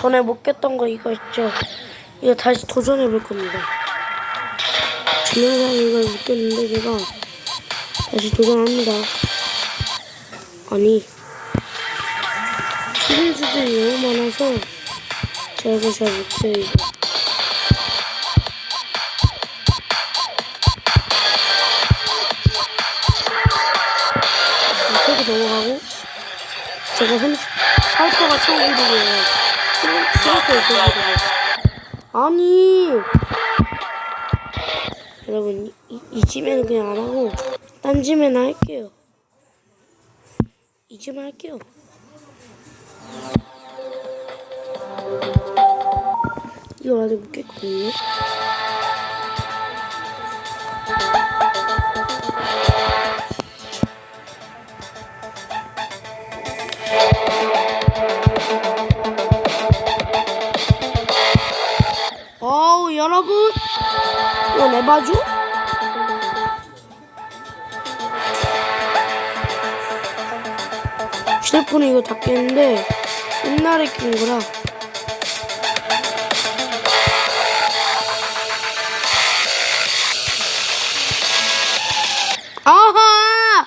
전에 못 깼던 거 이거 있죠? 이거 다시 도전해 볼 겁니다. 동영상 이걸 못 깼는데 제가 다시 도전합니다. 아니 시리즈들이 너무 많아서 제가 이거 잘 못해요 이거. 이렇게 넘어가고 제가 38%가 처음이고요. 생각해요, 그거. 아니. 여러분, 이, 이, 이 집에는 그냥 안 하고, 딴 집에나 할게요. 이 집에 할게요. 이거 아직 못 깼거든요. 이거 내봐줘? 휴대폰에 이거 다 깼는데, 옛날에 낀 거라. 아하!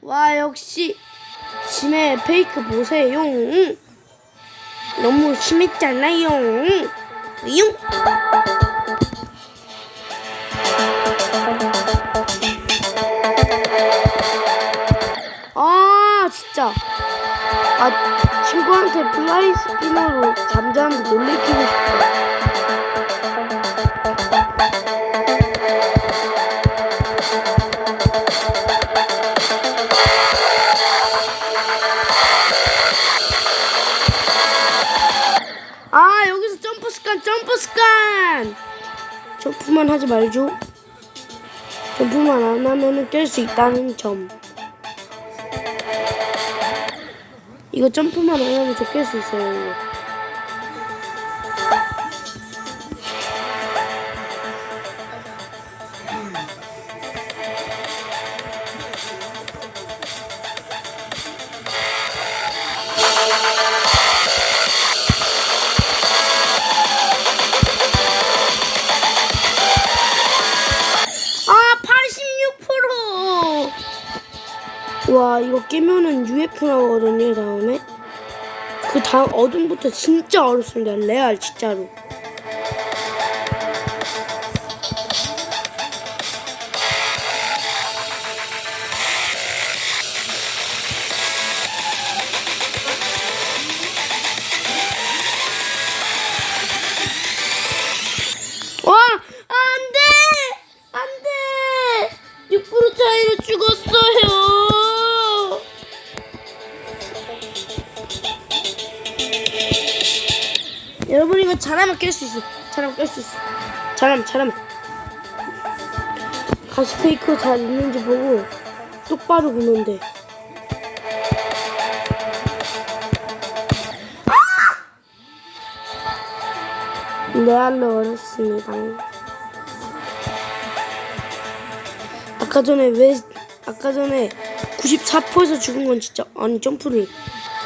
와, 역시, 심해 페이크 보세요. 너무 심했잖아요. 용! 아 친구한테 플라이 스피너로 잠자는데 놀래키고 싶다. 아 여기서 점프 스칸 점프만 하지 말죠. 점프만 안 하면은 깰 수 있다는 점 이거 점프만 안 하면 있어요 다음 어둠부터 진짜 어렵습니다 레알 진짜로 수 있어 잘하면 깰수 있어 잘하면 잘하면 가시 페이크 잘 있는지 보고 똑바로 보면 돼 레알로 어렵습니다. 아까 전에 왜 아까 전에 94%에서 죽은 건 진짜 아니 점프를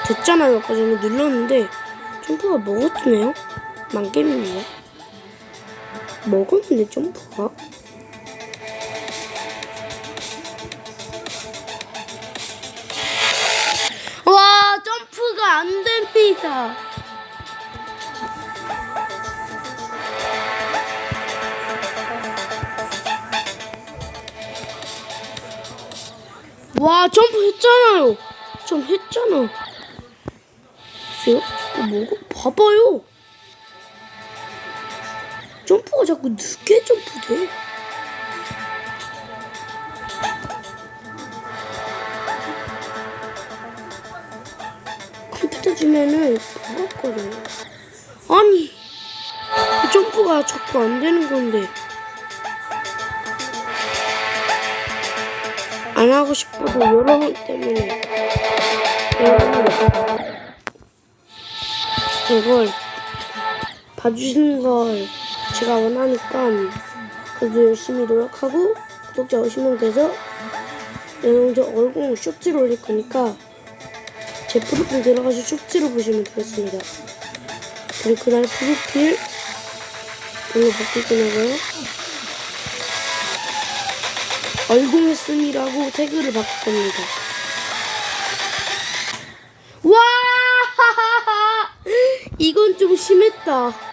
됐잖아요. 아까 전에 눌렀는데 점프가 먹었네요. 망게임이네요. 먹었는데 점프가 와 점프가 안 됩니다. 와 점프 했잖아요. 좀 했잖아. 보세요? 자꾸 뭐고? 봐봐요. 점프가 자꾸 늦게 점프돼. 컴퓨터 주면은 버벅거려요. 아니, 이 점프가 자꾸 안 되는 건데. 안 하고 싶어도 여러분 때문에 이걸 봐주시는 걸 제가 원하니까 그래도 열심히 노력하고 구독자 50명 돼서 저 얼굴 쇼츠를 올릴 거니까 제 프로필 들어가서 쇼츠를 보시면 되겠습니다. 그리고 그날 프로필 뭘로 바꿀 거냐고요? 얼공했음이라고 태그를 바꿀 겁니다. 와! 이건 좀 심했다.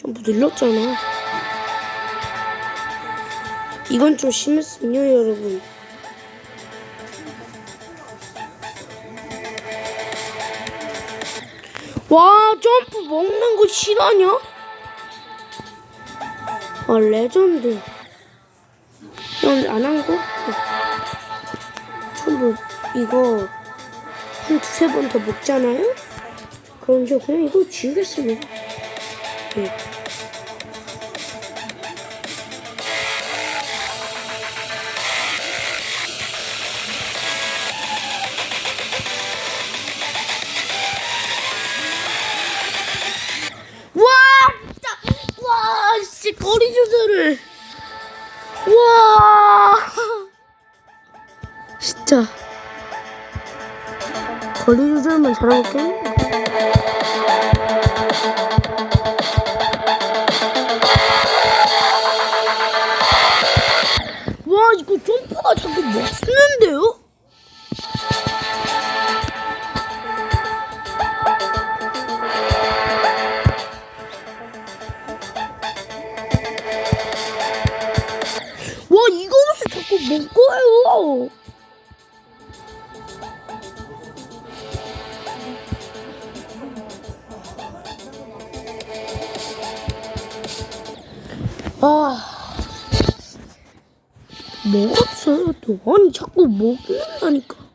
점프 늘렸잖아. 이건 좀 심했군요, 여러분. 와, 점프 먹는 거 실화냐? 아, 레전드. 이건 안한 거? 전부 이거 한 두세 번 더 먹잖아요? 그럼 저 그냥 이거 지우겠습니다. 네. 잘해볼게. 와, 이거 점프가 자꾸 멋있는데요? 또. 아니 자꾸 먹는다니까.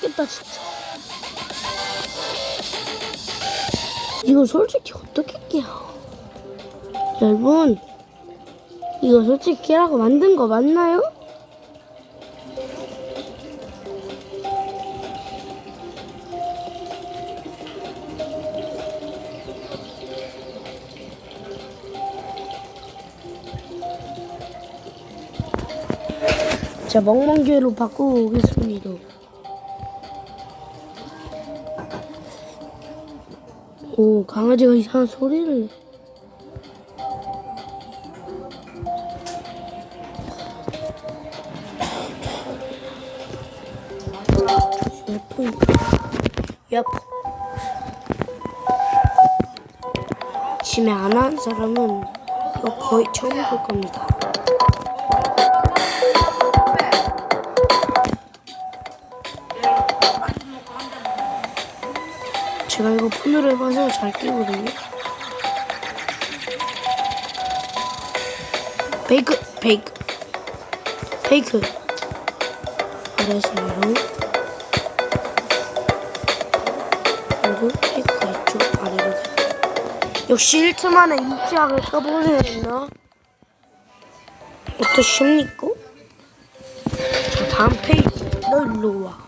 깼다 진짜. 이거 솔직히 어떻게 깨요 여러분 이거 솔직히 깨라고 만든 거 맞나요? 자 멍멍개로 바꾸고 오겠습니다 오 강아지가 이상한 소리를 내. 예쁜 예뻐 한 사람은 거의 처음 볼 겁니다 제가 이거 폰으로 해봐서 잘 끼거든요. 베이크, 베이크, 베이크. 아래에서 위로. 그리고 베이크가 이쪽 아래로 돼. 역시 1초 만에 이지학을 까버려야겠나? 어떠십니까? 자, 다음 페이지. 너 일로 와.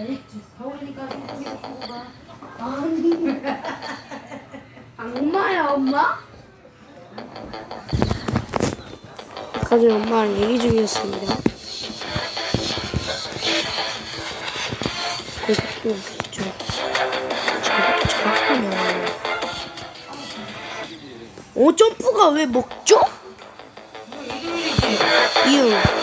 좀 엄마? 아까 전에 엄마랑 얘기 중이었습니다. 그래서 또 진짜 저렇게 잘하구나. 어 점프가 왜 먹죠? 이유.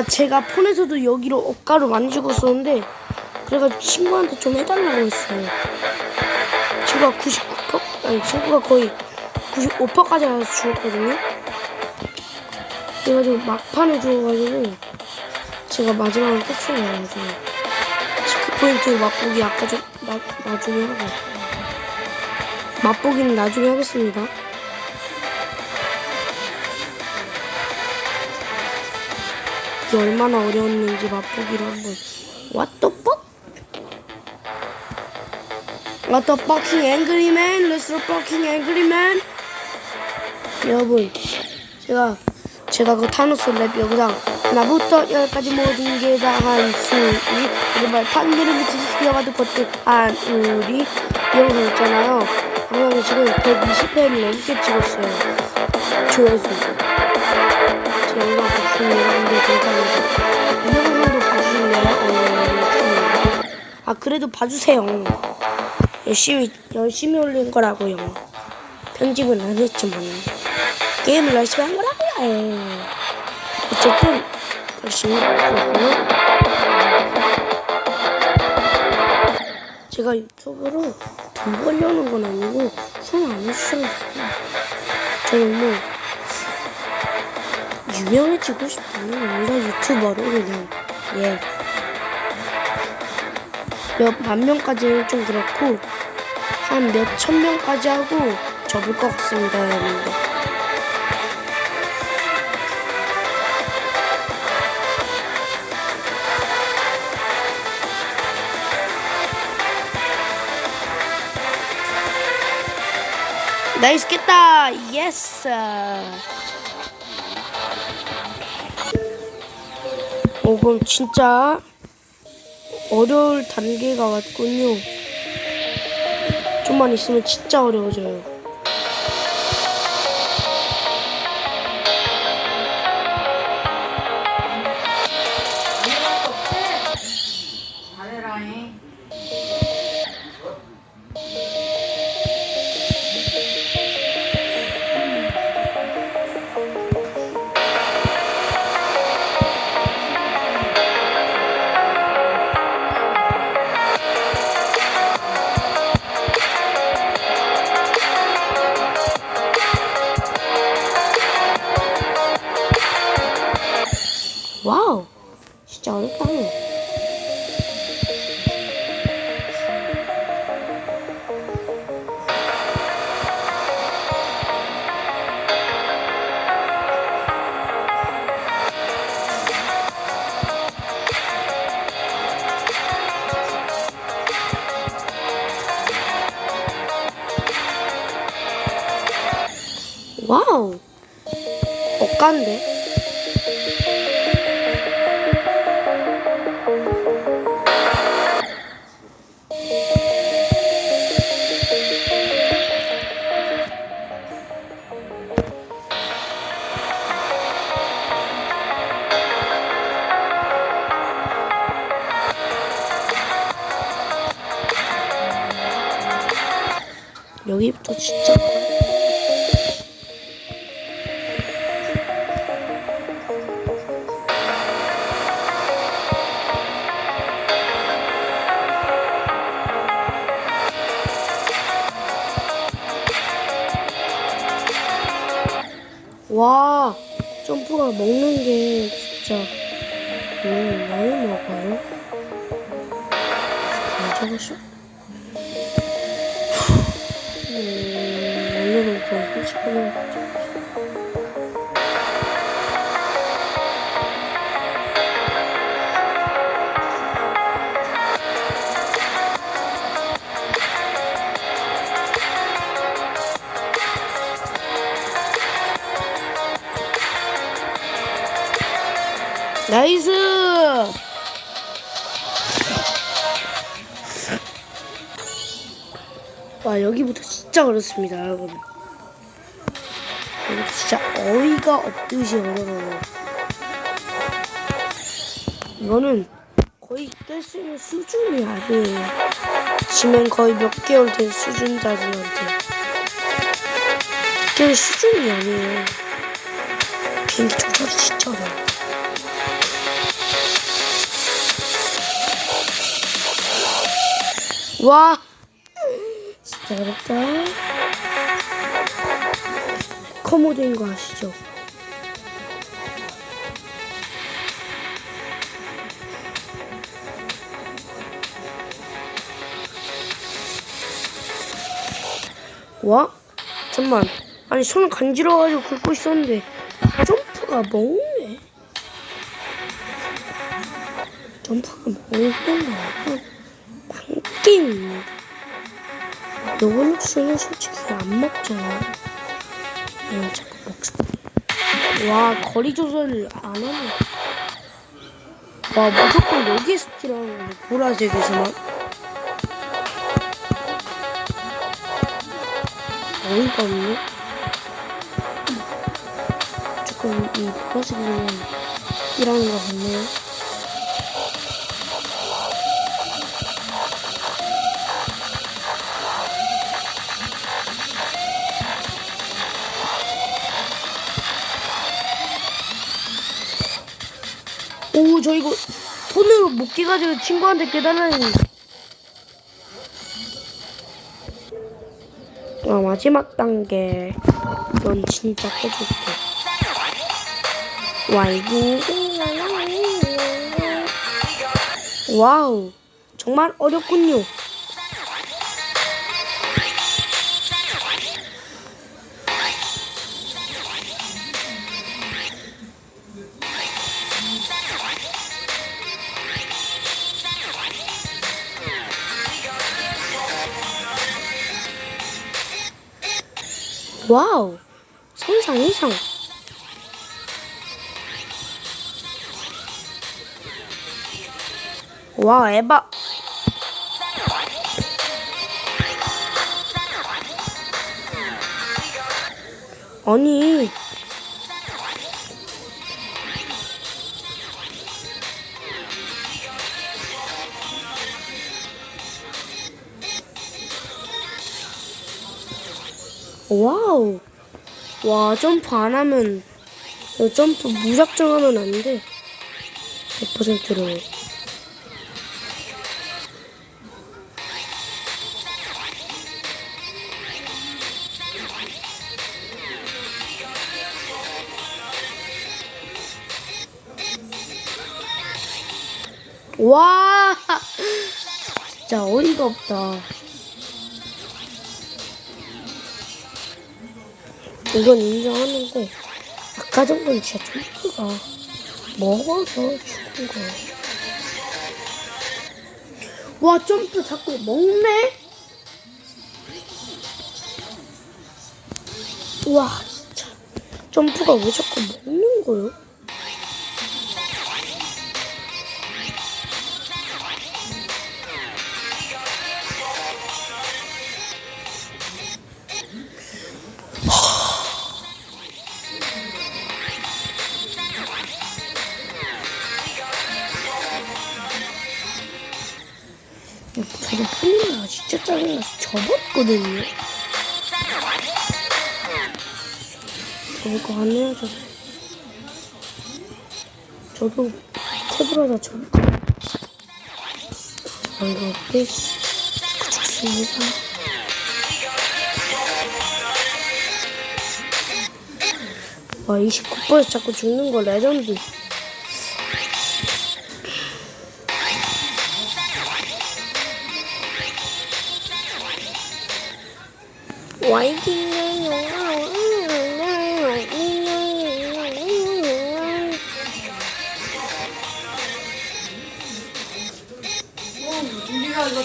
아, 제가 폰에서도 여기로 억가로 많이 죽었었는데, 그래가지고 친구한테 좀 해달라고 했어요. 친구가 99%? 아니, 친구가 거의 95%까지 가서 죽었거든요. 그래가지고 막판에 죽어가지고, 제가 마지막에 깼어요. 나중에. 19포인트 맛보기 아까 좀, 나, 나중에 하고. 맛보기는 나중에 하겠습니다. 이게 얼마나 어려웠는지 맛보기로 한번? Let's the fucking angry man? 여러분 제가 제가 그 타노스 랩 영상 하나부터 열까지 모든 게 다 한 수이 그리고 발판들을 미치듯이 뛰어가도 거듭한 우리. 이 영상 있잖아요. 영상이 지금 120회를 넘게 찍었어요. 조회수 보시는 여러분들 감사합니다. 이 영상도 봐주실래요? 어, 아 그래도 봐주세요. 열심히 열심히 올린 거라고요. 편집은 안 했지만 게임을 열심히 한 거라고요. 어쨌든 열심히 했고요. 제가 유튜브로 돈 벌려는 건 아니고 손안 했어요. 저는 뭐 유명해지고 싶어요. 뭔가 유튜버로 그냥 예. 몇만 명까지는 좀 그렇고 한 몇 천 명까지 하고 접을 것 같습니다, 여러분들. 나이스 깼다! 예스! 어, 그럼 진짜 어려울 단계가 왔군요. 좀만 있으면 진짜 어려워져요. 진짜 어렵다. 와우! 억간데? 점프가 먹는 게 진짜 음, 많이 먹어요. 가져가셔. 음, 오늘은 거의 솔직 나이스! 와 여기부터 진짜 어렵습니다 여러분. 여기 진짜 어이가 없듯이 어려워요. 이거는 거의 깰 수 있는 수준이 아니에요. 지면 거의 몇 개월 된 수준자들한테 깰 수준이 아니에요. 비행기 조절이 진짜 어려워 와 진짜 어렵다 커모드인 거 아시죠? 와? 잠만 아니 손 간지러워가지고 긁고 있었는데 점프가 먹네 점프가 먹는 게임 요걸로스는 솔직히 안 먹잖아. 이거 자꾸 먹... 와 거리 조절을 안 하네. 와 무조건 여기에 스틸하는 거네 보라색에서만 어이가 없네. 조금 이 보라색에서만 일하는 거 같네요 손으로 못 깨가지고 친구한테 깨달라니. 아, 마지막 단계. 넌 진짜 깨줄게. 와이구. 와우. 정말 어렵군요. 와우. 상상 이상. 와, 에바. 아니. 와우. 와, 점프 안 하면, 어, 점프 무작정 하면 안 돼. 100%로. 와! 진짜 어이가 없다. 이건 인정하는데 아까 정도는 진짜 점프가 먹어서 죽은 거야. 와 점프 자꾸 먹네? 와 진짜 점프가 왜 자꾸 먹는 거예요? 짜증나서 접었거든요. 접을 거 같네요, 저. 저도 하다 접을 거. 방금 어때? 좋습니다. 와, 29%에서 자꾸 죽는 거 레전드.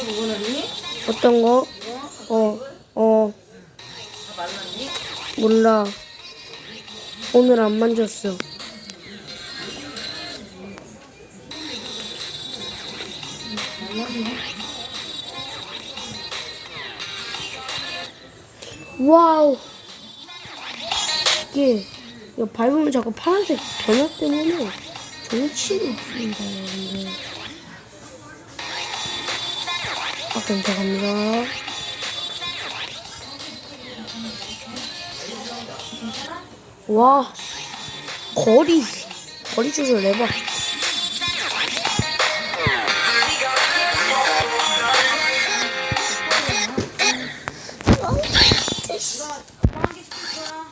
도구는니? 어떤 거? 어, 어? 몰라. 오늘 안 만졌어. 와우. 이게, 이거 밟으면 자꾸 파란색 변화 때문에 정치가 없습니다, 여러 감사합니다. 와 거리 거리 조절 내봐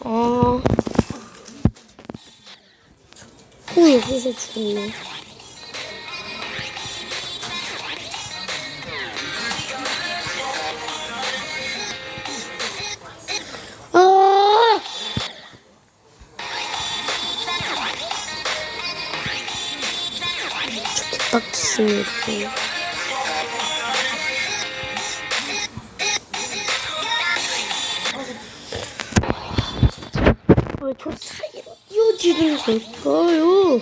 아 오, 여기서 죽네. 빡쳤습니다. 왜저 사이로 뛰어지는 걸까요?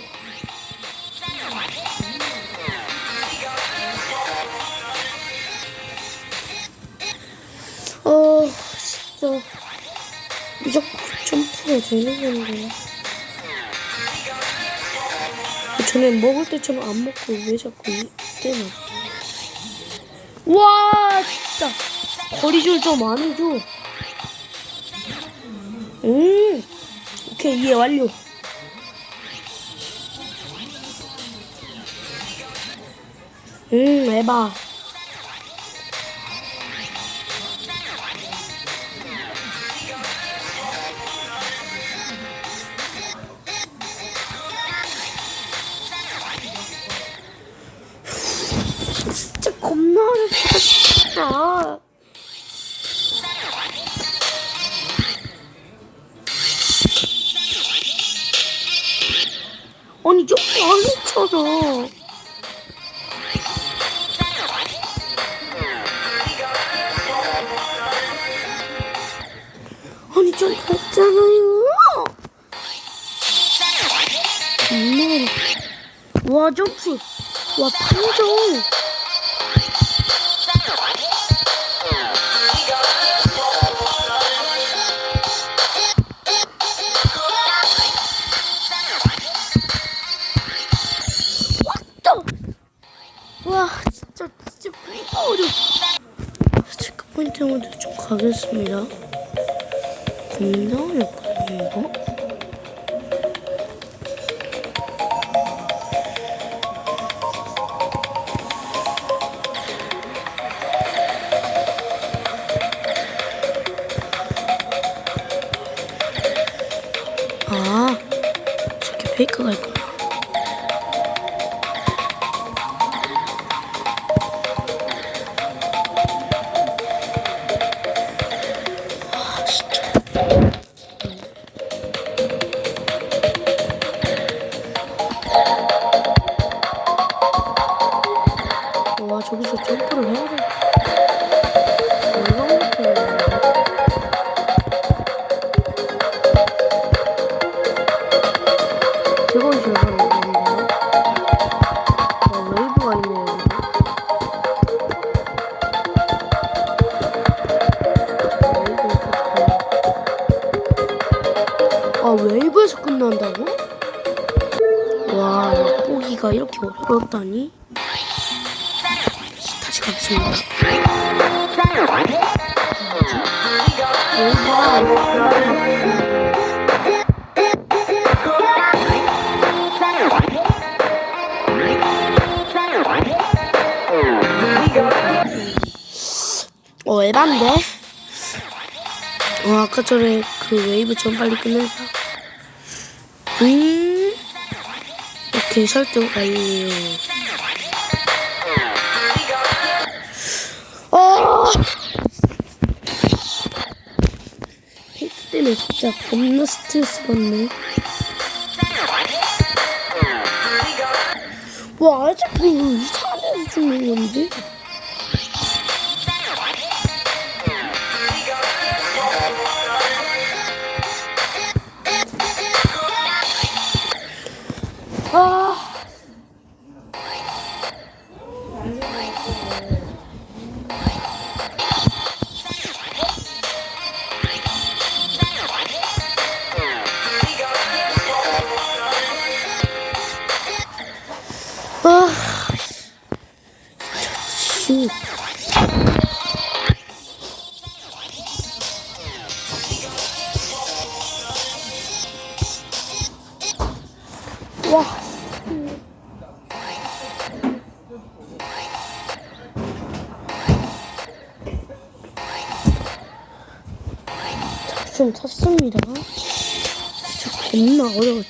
어, 진짜. 무조건 점프가 되는 건데. 전에 먹을 때처럼 안 먹고 왜 자꾸 이 때는 와 진짜. 거리줄 좀안 해줘. 음. 오케이 이해 완료. 음 에바 와 점프 와 왔다. 와 진짜 포인트 모드 좀 가겠습니다. 겁나 어렵거든요 이거 어렵다니? 다시 가겠습니다. 어, 에반데? 어, 아까 전에 그 웨이브 좀 빨리 끝낸다. 음, 오케이, 설득 완료. 어! 헤이트 때문에 진짜 겁나 스트레스 받네. 와, 아직 그 이상한 데서 죽는 건데? 진짜 겁나 어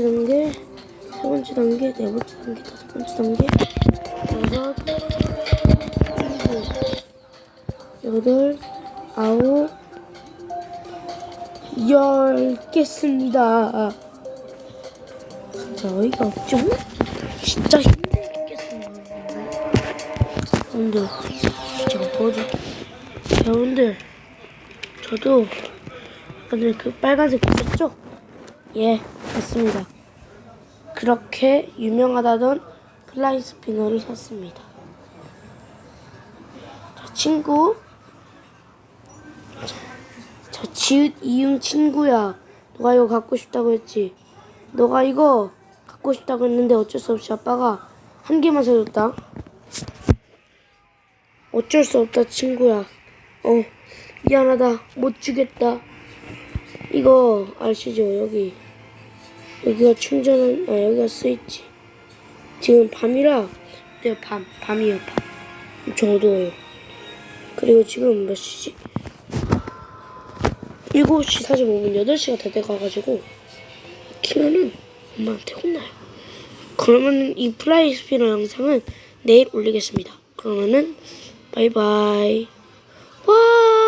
번째 단계, 세 번째 단계, 네 번째 단계, 다섯 번째 단계, 여섯, 일곱, 여덟, 아홉, 열 개습니다. 진짜 어이가 없죠? 진짜 힘들겠습니다. 여러분들 제가 보여줄게요. 여러분들 저도 오늘 그 빨간색 보셨죠? 예, 맞습니다. 그렇게 유명하다던 플라이 스피너를 샀습니다. 저 친구, 저 지읒 이응 친구야. 너가 이거 갖고 싶다고 했지. 너가 이거 갖고 싶다고 했는데 어쩔 수 없이 아빠가 한 개만 사줬다. 어쩔 수 없다 친구야. 어 미안하다 못 주겠다. 이거 아시죠 여기 여기가 충전은 아 여기가 스위치. 지금 밤이라 네, 밤 밤이에요 밤. 엄청 어두워요. 그리고 지금 몇 시지? 7시 45분 8시가 다 돼가가지고 키면은 엄마한테 혼나요. 그러면 이 플라이 스피너 영상은 내일 올리겠습니다. 그러면은 바이바이. 와